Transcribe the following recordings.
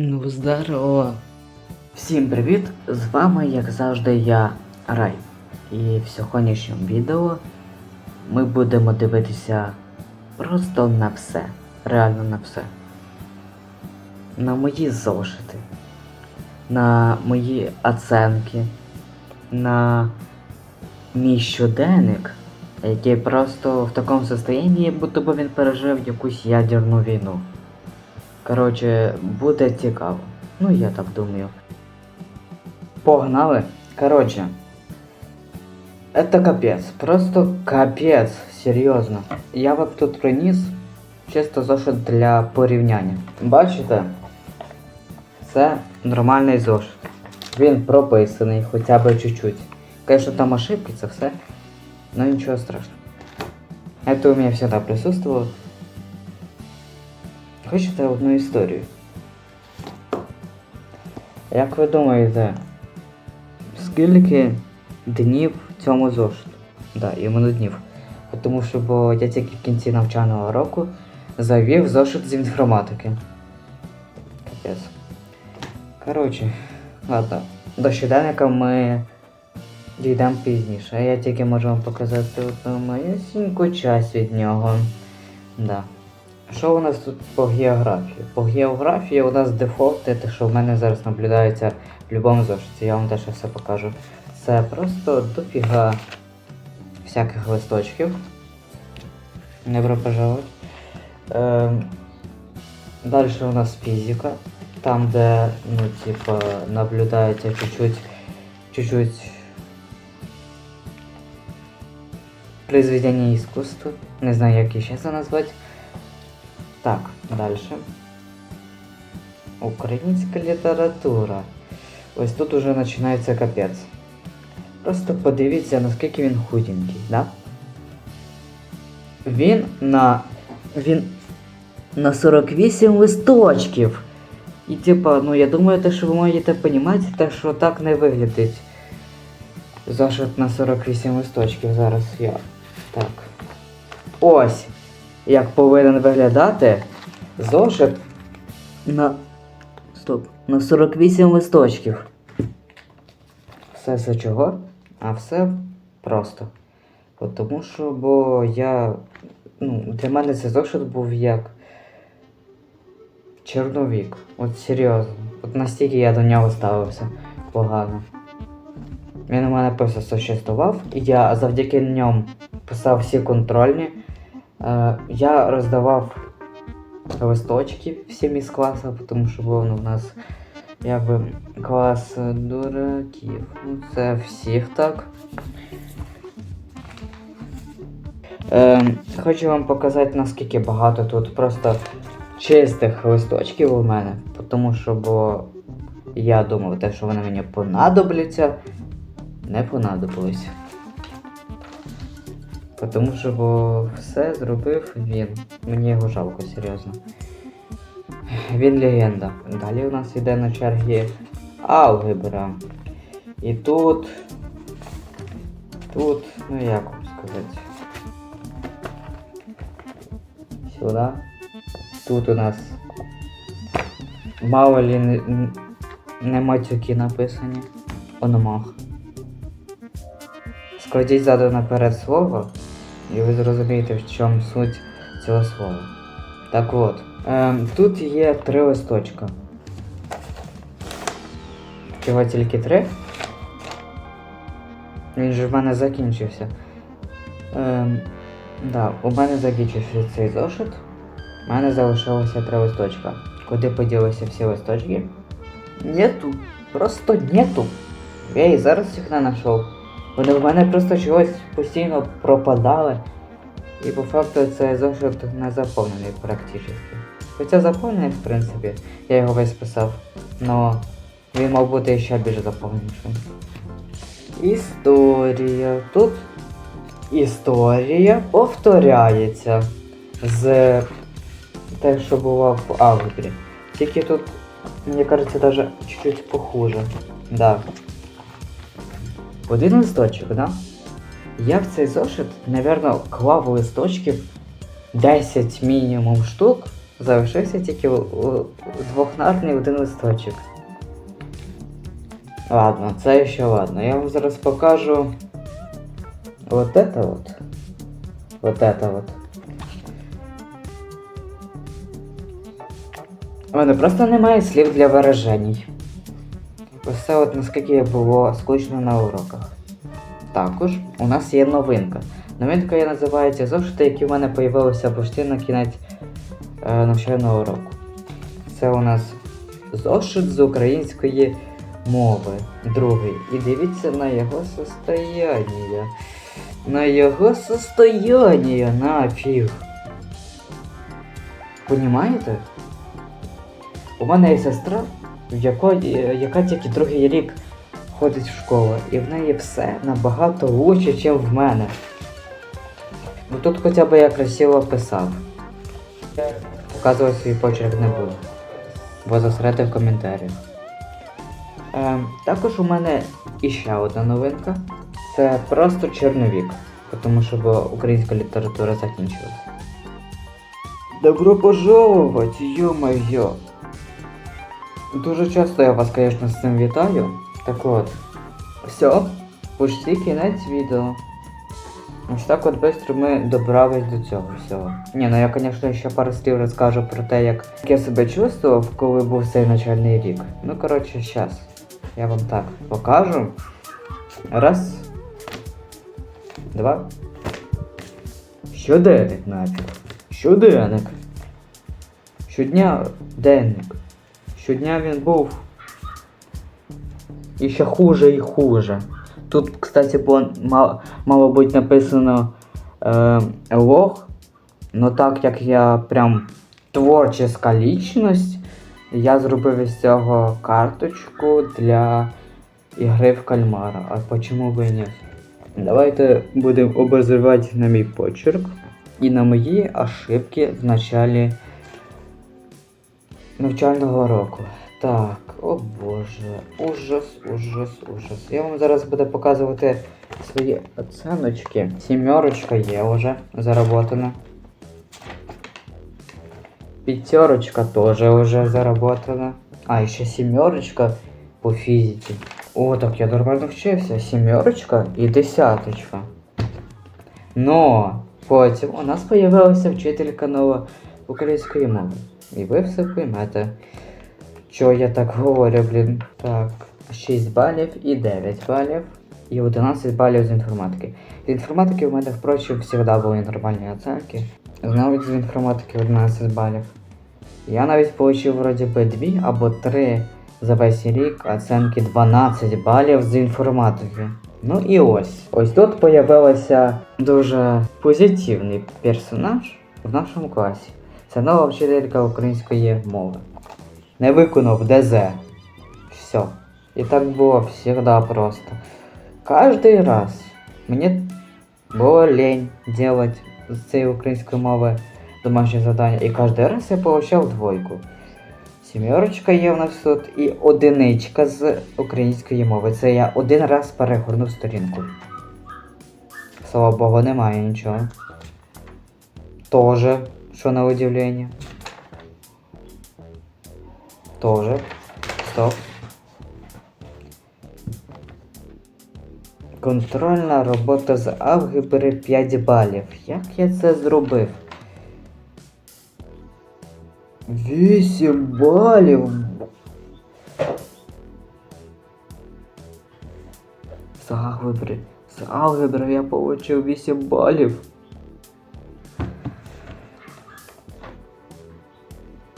Ну, здорово. Всім привіт! З вами, як завжди, я Рай. І в сьогоднішньому відео ми будемо дивитися просто на все. Реально на все. На мої зошити, на мої оценки, на мій щоденник, який просто в такому состоянні, будто би він пережив якусь ядерну війну. Коротше, буде цікаво. Ну, я так думаю. Погнали. Короче. Это капец. Просто капец. Серйозно. Я вам тут приніс чисто зошит для порівняння. Бачите? Це нормальний зошит. Він прописаний хоча б чуть-чуть. Конечно, там ошибки, це все. Но нічого страшного. Это у меня всегда присутствовало. Хочете одну історію? Як ви думаєте, скільки днів цьому зошиту? Да, іменно днів. Тому що бо я тільки в кінці навчального року завів зошит з інформатики. Капець. Коротше, ладно. До щоденника ми дійдемо пізніше. Я тільки можу вам показати одну малюсіньку часть від нього. Да. Що у нас тут по географії? По географії у нас дефолт, те, що в мене зараз наблюдається в будь-якому зошиті. Я вам теж все покажу. Це просто дофіга всяких листочків. Добро пожаловать. Ем, далі у нас фізика. Там, де, ну, типа, наблюдається чуть-чуть, чуть-чуть произведение искусства. Не знаю, як її ще це назвати. Так, далі. Українська література. Ось тут уже починається капець. Просто подивіться, наскільки він худенький, да? Він на. Він на 48 листочків. І типа, ну я думаю, те, що ви маєте розуміти, те, що так не виглядить. Зошит на 48 листочків зараз я. Так. Ось як повинен виглядати зошит на. Стоп. На 48 листочків. Все це чого? А все просто. От Тому що, бо я. Ну, для мене цей зошит був як. Чорновік. От серйозно. От настільки я до нього ставився погано. Він у мене просто существував, і я завдяки ньому писав всі контрольні. Е, я роздавав листочки всім із класу, тому що ну, у нас якби клас дураків. Ну, це всіх так. Е, хочу вам показати, наскільки багато тут просто чистих листочків у мене. Тому що бо я думав, те, що вони мені понадобляться, не понадобились. Тому що бо все зробив він. Мені його жалко, серйозно. Він легенда. Далі у нас йде на чергі алгебра. І тут. Тут, ну як вам сказати. Сюди. Тут у нас мало лі не, не матюки написані. Ономах. Складіть ззаду наперед слово, і ви зрозумієте, в чому суть цього слова. Так от, ем, тут є три листочка. Чого тільки три? Він же в мене закінчився. Ем, да, у мене закінчився цей зошит. У мене залишилося три листочка. Куди поділися всі листочки? Нету. Просто нету. Я і зараз їх не знайшов. Вони в мене просто чогось постійно пропадали. І по факту цей зошит не заповнений практично. Хоча заповнений, в принципі, я його весь писав, але він мав бути ще більш заповненішим. Історія. Тут історія повторяється з те, що було в алгебрі. Тільки тут, мені кажеться, даже чуть-чуть похуже. Да. Один листочок, да? Я в цей зошит, напевно, клав листочків 10 мінімум штук Залишився тільки у- один листочок. Ладно, це ще ладно. Я вам зараз покажу. Вот это вот. Вот это вот. У мене просто немає слів для виражень. Ось от наскільки було скучно на уроках. Також у нас є новинка. Новинка є називається зошити, які в мене з'явилися почти на кінець е, навчального року. Це у нас зошит з української мови. Другий. І дивіться на його состояние. На його состояние нафіг. Понімаєте? У мене є сестра, в якої, яка тільки другий рік ходить в школу, і в неї все набагато лучше, ніж в мене. Ну тут хоча б я красиво писав. Показувати свій почерк не буду. Бо засрете в коментарях. Ем, також у мене іще одна новинка. Це просто чорновік. Тому що бо українська література закінчилась. Добро пожаловать, ё-моё! Дуже часто я вас, конечно, з цим вітаю. Так от. Все, почти кінець відео. Ось так от швидко ми добрались до цього всього. Ні, ну я, звісно, ще пару слів розкажу про те, як я себе чувствував, коли був цей начальний рік. Ну, коротше, щас. Я вам так покажу. Раз. Два. Щоденник нафіг. Щоденник. Щодня денник. Щодня він був. І ще хуже і хуже. Тут, кстати, було, мало, мало бути написано е, лох. Но так як я прям творческа лічність, я зробив із цього карточку для ігри в кальмара. А почому і ні? Давайте будемо обозрівати на мій почерк і на мої ошибки в началі навчального року. Так, о боже, ужас, ужас, ужас. Я вам зараз буду показувати свої оценочки. Сімерочка є вже заработана. Пятерочка тоже уже заработана. А, еще семерочка по физике. О, так я нормально вчився. Сімерочка і десяточка. Но потім у нас появилася вчителька нова української мови. І ви все поймете. Що я так говорю, блін. Так, 6 балів і 9 балів. І 11 балів з інформатики. З інформатики в мене, впрочем, завжди були нормальні оценки. Навіть з інформатики 11 балів. Я навіть отримав вроді би 2 або 3 за весь рік оценки 12 балів з інформатики. Ну і ось. Ось тут появилася дуже позитивний персонаж в нашому класі. Це нова вчителька української мови. Не виконав ДЗ. Все. І так було завжди просто. Кожний раз мені було лень делать з цієї української мови домашнє завдання. І кожен раз я получав двойку. Сімерочка є в нас тут і одиничка з української мови. Це я один раз перегорнув сторінку. Слава Богу, немає нічого. Тоже, що на удивлення. Тоже. Стоп. Контрольна робота з алгебри 5 балів. Як я це зробив? 8 балів. З алгебри. З алгебри я отримав 8 балів.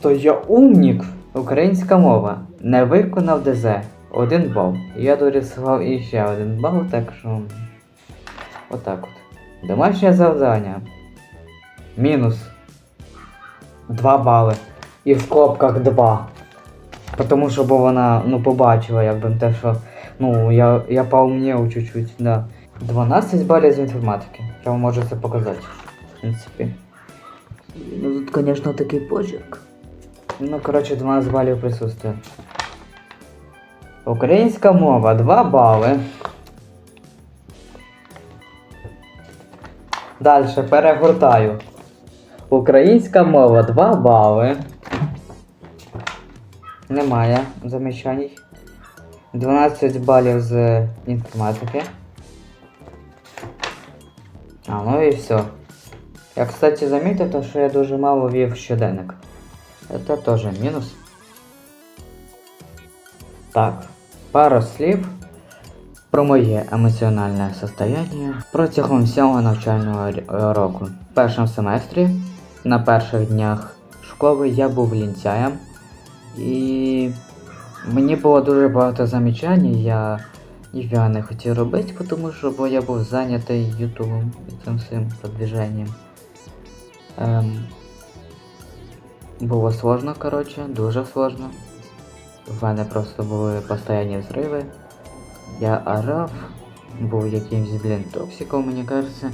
То я умнік. Українська мова. Не виконав ДЗ. Один бал. Я дорисував іще один бал, так що. Отак от. Домашнє завдання. Мінус. 2 бали. І в скобках 2. Тому що бо вона ну, побачила, якби те, що ну, я, я поумнів чуть-чуть, да. 12 балів з інформатики. Я вам можу це показати. В принципі. Ну тут, звісно, такий почерк. Ну, коротше, 12 балів присутствує. Українська мова 2 бали. Далі перегортаю. Українська мова 2 бали. Немає замічань. 12 балів з інформатики. А, ну і все. Я, кстати, замітив, що я дуже мало вів щоденник. Це теж мінус. Так, пару слів про моє емоціональне состояние протягом всього навчального року. В першому семестрі, на перших днях школи, я був лінцяєм. І мені було дуже багато замічань, я ніфіга не хотів робити, тому що бо я був зайнятий ютубом і цим всім продвіженням. Ем, було сложно, коротше, дуже сложно. В мене просто були постійні взриви. Я орав, був якимсь, блін, токсиком, мені кажеться.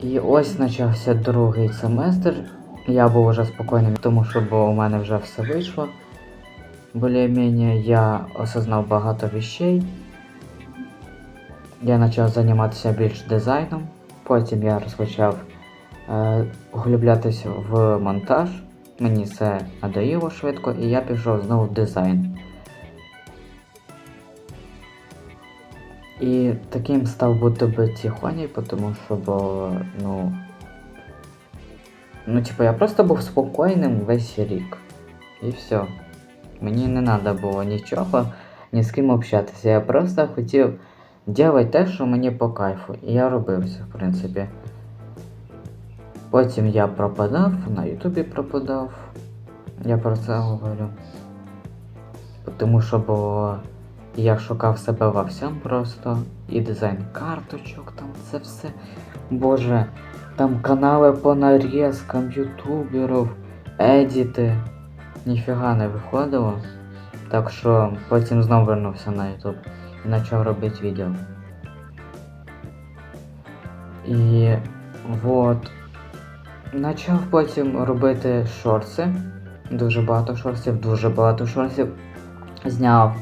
І ось почався другий семестр. Я був уже спокійним, тому що бо у мене вже все вийшло. Более-менее я осознав багато вещей. Я почав займатися більш дизайном. Потім я розпочав е, углублятися в монтаж. Мені це надоїло швидко, і я пішов знову в дизайн. І таким став бути би тихоней, тому що бо, ну. Ну, типу, я просто був спокійним весь рік. І все. Мені не треба було нічого, ні з ким общатися. Я просто хотів робити те, що мені по кайфу. І я робив це, в принципі. Потім я пропадав, на Ютубі пропадав. Я про це говорю. Тому що бо я шукав себе во всьому просто. І дизайн карточок, там це все. Боже, там канали по нарізкам ютуберів, едіти. Ніфіга не виходило. Так що потім знов вернувся на ютуб і почав робити відео. І вот. Почав потім робити шорти. Дуже багато шортів, дуже багато шортів. Зняв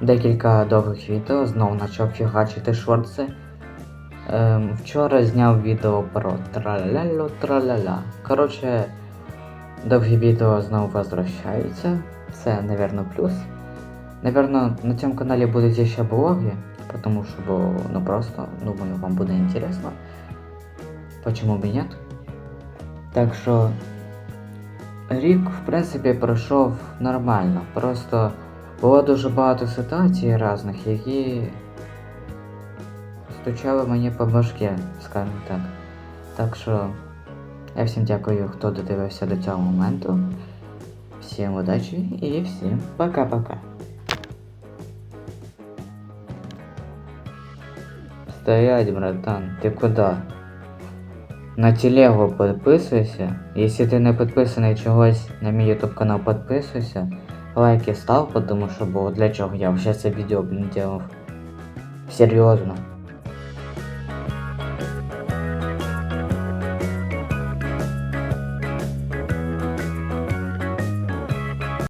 декілька довгих відео, знову почав фігачити шорти. Ем, вчора зняв відео про тралялю траляля. Коротше, довгі відео знову возвращаються. Це, напевно, плюс. Наверно, на цьому каналі будуть ще блоги, тому що, ну просто, думаю, вам буде інтересно. Почему бы нет? Так що рік, в принципі, пройшов нормально. Просто було дуже багато ситуацій різних, які стучали мені по башке, скажімо так. Так що я всім дякую, хто додивився до цього моменту. Всім удачі і всім пока-пока. Стоять, братан, ты куда? На телегу підписуйся. Якщо ти не підписаний чогось на мій YouTube канал, підписуйся. Лайки став, тому що бо для чого я вже це відео, блін, делав. Серйозно.